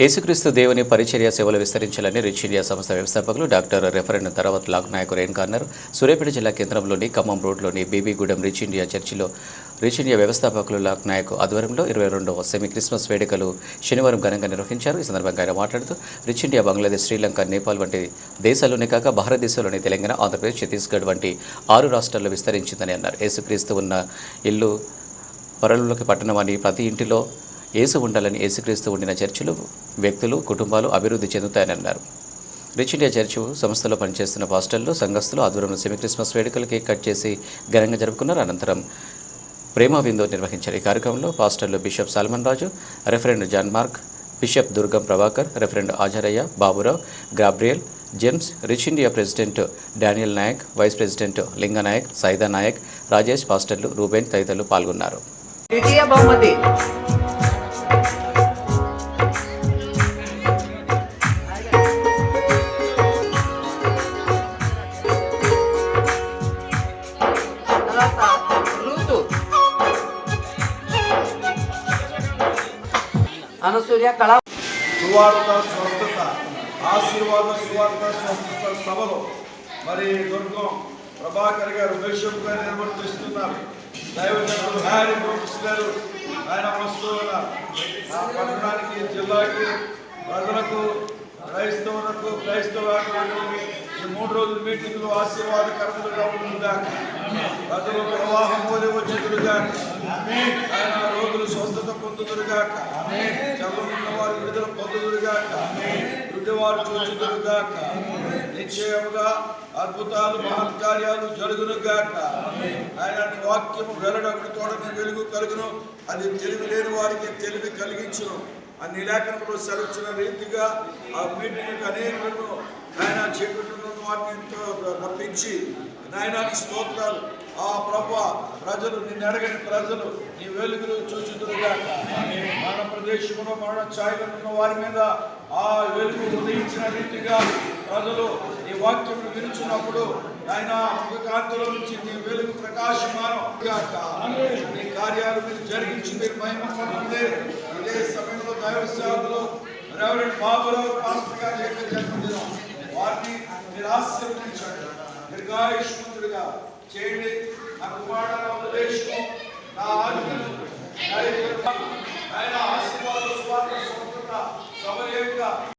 యేసుక్రీస్తు దేవుని పరిచర్య సేవలు విస్తరించాలని రిచ్ ఇండియా సంస్థ వ్యవస్థాపకులు డాక్టర్ రెఫరెండ్ తర్వాత లాక్ నాయకు రేణుకా అన్నారు సూర్యాపేట జిల్లా కేంద్రంలోని ఖమ్మం రోడ్లోని బీబీగూడెం రిచ్ ఇండియా చర్చిలో రిచ్ ఇండియా వ్యవస్థాపకులు లాక్ నాయక్ ఆధ్వర్యంలో ఇరవై రెండవ సెమీ క్రిస్మస్ వేడుకలు శనివారం ఘనంగా నిర్వహించారు. ఈ సందర్భంగా ఆయన మాట్లాడుతూ రిచ్ ఇండియా బంగ్లాదేశ్ శ్రీలంక నేపాల్ వంటి దేశాల్లోనే కాక భారతదేశంలోని తెలంగాణ ఆంధ్రప్రదేశ్ ఛత్తీస్గఢ్ వంటి ఆరు రాష్ట్రాల్లో విస్తరించిందని అన్నారు. యేసుక్రీస్తు ఉన్న ఇల్లు పరలోకి పట్టణమని ప్రతి ఇంటిలో యేసు ఉండాలని యేసుక్రీస్తు ఉండిన చర్చిలు వ్యక్తులు కుటుంబాలు అభివృద్ధి చెందుతాయని అన్నారు. రిచ్ ఇండియా చర్చ్ సంస్థలో పనిచేస్తున్న పాస్టర్లు సంఘస్థులు ఆధ్వర్యంలో సెమీ క్రిస్మస్ వేడుకలు కేక్ కట్ చేసి ఘనంగా జరుపుకున్నారు. అనంతరం ప్రేమ విందో నిర్వహించారు. ఈ కార్యక్రమంలో పాస్టర్లు bishop Salman Raju reverend John Mark bishop Durgam Prabhakar reverend Acharayya Baburao Gabriel James Rich India president Daniel Nayak vice president Linga Nayak Saida Naik Rajesh పాస్టర్లు రూబెన్ తదితరులు పాల్గొన్నారు. అనసూయ కళ సువార్త స్వస్థత ఆశీర్వాద సువార్త స్వస్థత సభలో మరి దుర్గం ప్రభాకర్ గారు బిషప్ గారు నిర్వర్తిస్తున్నారు. దైవజనులు హ్యారీ బ్రూక్స్ గారు ఆయన వస్తూ పట్టణానికి జిల్లాకి ప్రజలకు క్రైస్తవులకు క్రైస్తవ ఈ మూడు రోజుల మీటింగ్లు ఆశీర్వాదకరములుగా ఉంటుందా ప్రజలు ప్రవాహం పోలి వచ్చేట్లుగా ఆయన పొందుదురుగాక. చదువుకున్న వారు విడుదల పొందుదురుగాక. వారు చూచుదురుగాక. నిశ్చయముగా అద్భుతాలు మహత్కార్యాలు జరుగునుగాక. ఆయన వాక్యము వెల్లడొకటి తోడని వెలుగు కలుగును. అది తెలివి లేని వారికి తెలివి కలిగించును. అన్ని లేఖనంలో సెలవుచ్చిన రీతిగా ఆ మీటింగ్ అనేకులను ఆయన చేపట్టున్న వాటిని రప్పించి నాయనానికి స్తోత్రాలు. ఆ ప్రభు ప్రజలు నిన్ను ఎరగని ప్రజలు నీ వెలుగులు చూచుదురుగాక మన ప్రదేశంలో మరణ ఛాయలు ఉన్న వారి మీద ఆ వెలుగు ఉదయించిన రీతిగా ప్రజలు నీ వాక్యం విరుచున్నప్పుడు ఆయన కాంతిలో నుంచి నీ వెలుగు ప్రకాశమానం నీ కార్యాలు మీరు జరిగించి మీరు మహిమ పొందండి. ఇదే సమయంలో దైవ సేవలో రెవరెండ్ బాబురావు ఆశీర్వదించండి. దీర్ఘాయుష్మంతుడిగా చేయండి. నా కుమారుడు వదిలేసుకో. నా ఆజ్ఞలు.